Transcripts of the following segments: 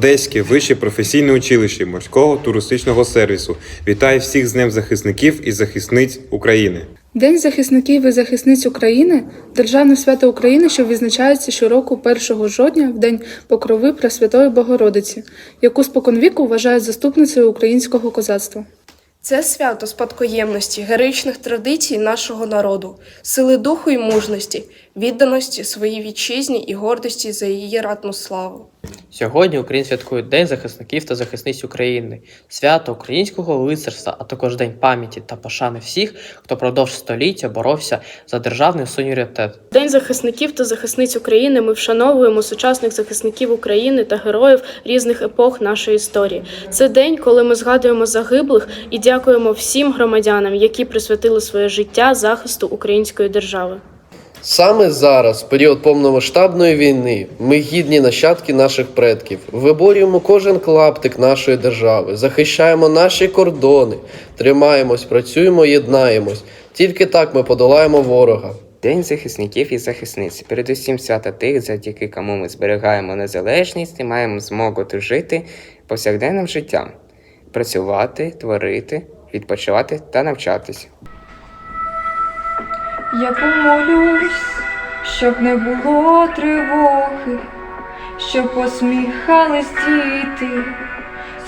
Одеське вище професійне училище морського туристичного сервісу вітає всіх з Днем захисників і захисниць України. День захисників і захисниць України державне свято України, що відзначається щороку 1 жовтня в день покрови Пресвятої Богородиці, яку споконвіку вважають заступницею українського козацтва. Це свято спадкоємності, героїчних традицій нашого народу, сили духу і мужності, відданості своїй вітчизні і гордості за її ратну славу. Сьогодні Україна святкує День захисників та захисниць України, свято українського лицарства, а також День пам'яті та пошани всіх, хто продовж століття боровся за державний суверенітет. День захисників та захисниць України ми вшановуємо сучасних захисників України та героїв різних епох нашої історії. Це день, коли ми згадуємо загиблих і дякуємо всім громадянам, які присвятили своє життя захисту української держави. Саме зараз, в період повномасштабної війни, ми гідні нащадки наших предків, виборюємо кожен клаптик нашої держави, захищаємо наші кордони, тримаємось, працюємо, єднаємось. Тільки так ми подолаємо ворога. День захисників і захисниць. Передусім свята тих, завдяки кому ми зберігаємо незалежність і маємо змогу жити повсякденним життям, працювати, творити, відпочивати та навчатись. Я помолюсь, щоб не було тривоги, щоб посміхались діти,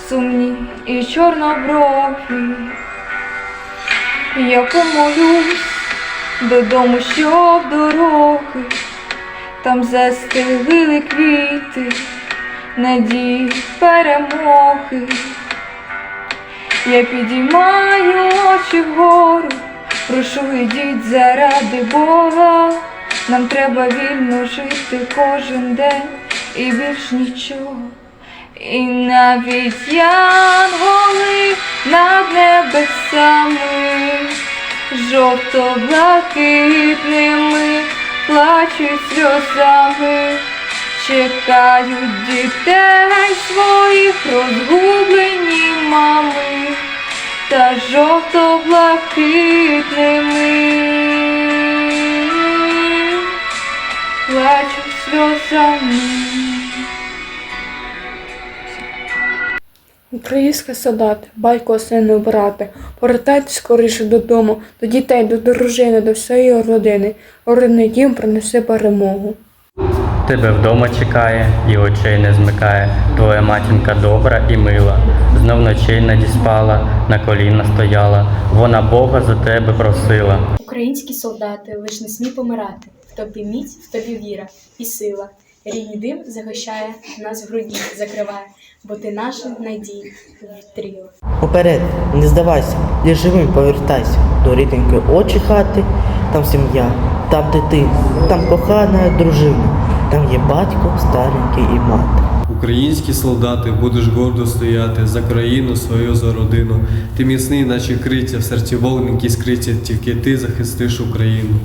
сумні і чорноброві. Я помолюсь додому, щоб дороги, там застелили квіти, надії перемоги. Я підіймаю очі вгору. Прошу, ідіть заради Бога, нам треба вільно жити кожен день і більш нічого. І навіть янголи над небесами, жовто-блакитними плачуть сльозами, чекають дітей своїх розгублені мами та жовто-блакитними плачуть сльозами. Українські солдати, батько, сину, брате, повертайтесь скоріше додому, до дітей, до дружини, до всієї родини. Родний дім принесе перемогу. Тебе вдома чекає і очей не змикає. Твоя матінка добра і мила. Знов ночей не діспала, на коліна стояла. Вона Бога за тебе просила. Українські солдати лиш не смій помирати. В тобі міць, в тобі віра і сила. Рідний дим загощає, нас в груді закриває, бо ти наша надія вітрила. Уперед, не здавайся, лиш живим повертайся до рідненької очі хати, там сім'я, там дитина, там кохана дружина, там є батько, старенький і мати. Українські солдати, будеш гордо стояти за країну свою за родину. Ти міцний, наче криття, в серці вогненькі скриття, тільки ти захистиш Україну.